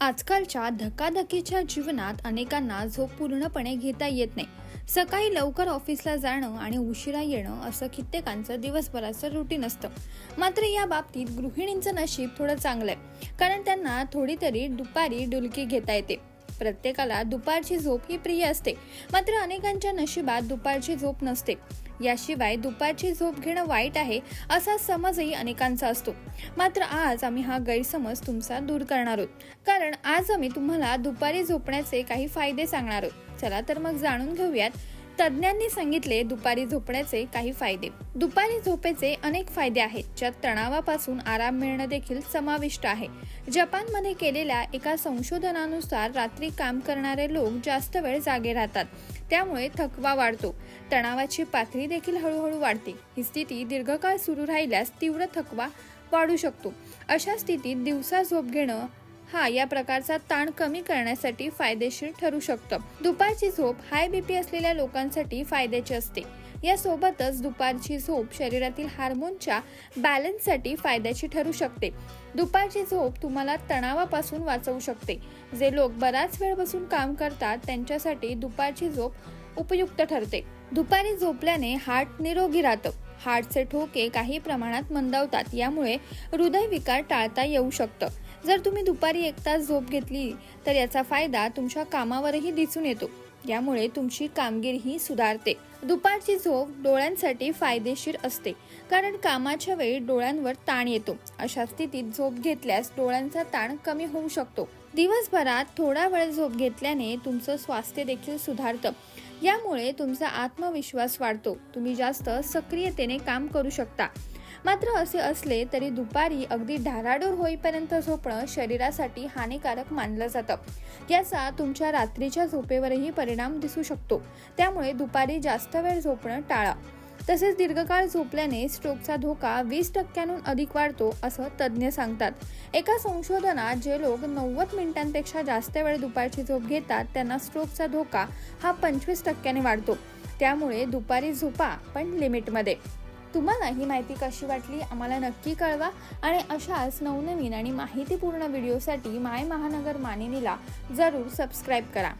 आजकालच्या धकाधकीच्या जीवनात अनेकांना झोप पूर्णपणे घेता येत नाही. सकाळी लवकर ऑफिसला जाणं आणि उशिरा येणं असं कित्येकांचं दिवसभराचं रुटीन असतं. मात्र या बाबतीत गृहिणींचं नशीब थोडं चांगलं आहे कारण त्यांना थोडी तरी दुपारी डुलकी घेता येते. प्रत्येकाला दुपारची झोप ही प्रिय असते. मात्र अनेकांच्या नशिबात दुपारची झोप नसते. याशिवाय दुपारची झोप घेणं वाईट आहे असा समजही अनेकांचा असतो. मात्र आज आम्ही हा गैरसमज तुमचा दूर करणार आहोत. कारण आज आम्ही तुम्हाला दुपारी झोपण्याचे काही फायदे सांगणार आहोत. चला तर मग जाणून घेऊयात. तज्ज्ञांनी सांगितले दुपारी झोपण्याचे काही फायदे. दुपारी झोपेचे अनेक फायदे आहेत ज्यात तणावापासून आराम मिळणं देखील समाविष्ट आहे. जपानमध्ये केलेल्या एका संशोधनानुसार रात्री काम करणारे लोक जास्त वेळ जागे राहतात. त्यामुळे थकवा वाढतो. तणावाची पातळी देखील हळूहळू वाढते. ही स्थिती दीर्घकाळ सुरू राहिल्यास तीव्र थकवा वाढू शकतो. अशा स्थितीत दिवसा झोप घेणं हा या प्रकारचा ताण कमी करण्यासाठी फायदेशीर ठरू शकतं. दुपारची झोप हाय बीपी असलेल्या लोकांसाठी फायद्याची असते. यासोबतच दुपारची झोप शरीरातील हार्मोनच्या बॅलन्ससाठी फायद्याची ठरू शकते. दुपारची झोप तुम्हाला तणावापासून वाचवू शकते. जे लोक बराच वेळ बसून काम करतात त्यांच्यासाठी दुपारची झोप उपयुक्त ठरते. दुपारी झोपल्याने हार्ट निरोगी राहतं. हार्टचे ठोके काही प्रमाणात मंदावतात यामुळे हृदयविकार टाळता येऊ शकतं. जर तुम्ही दुपारी एक तास झोप घेतली तर याचा फायदा तुमच्या कामावरही दिसून येतो. यामुळे तुमची कामगिरीही सुधारते. दुपारची झोप डोळ्यांसाठी फायदेशीर असते कारण कामाच्या वेळी डोळ्यांवर ताण येतो. अशा स्थितीत झोप घेतल्यास डोळ्यांचा ताण कमी होऊ शकतो. दिवसभरात थोडा वेळ झोप घेतल्याने तुमचं स्वास्थ्य देखील सुधारतं. यामुळे तुमचा आत्मविश्वास वाढतो. तुम्ही जास्त सक्रियतेने काम करू शकता. मात्र असे असले तरी दुपारी अगदी ढाराडूर होईपर्यंत झोपणं शरीरासाठी हानिकारक मानलं जातं. याचा तुमच्या रात्रीच्या झोपेवरही परिणाम दिसू शकतो. त्यामुळे दुपारी जास्त वेळ झोपणं टाळा. तसेच दीर्घकाळ झोपल्याने स्ट्रोकचा धोका वीस टक्क्यांहून अधिक वाढतो असं तज्ज्ञ सांगतात. एका संशोधनात जे लोक नव्वद मिनिटांपेक्षा जास्त वेळ दुपारची झोप घेतात त्यांना स्ट्रोकचा धोका हा पंचवीस टक्क्याने वाढतो. त्यामुळे दुपारी झोपा पण लिमिटमध्ये. तुम्हाला ही माहिती कशी वाटली आम्हाला नक्की कळवा. आणि अशाच नवनवीन आणि माहितीपूर्ण व्हिडिओसाठी माय महानगर मानिनीला जरूर सबस्क्राईब करा.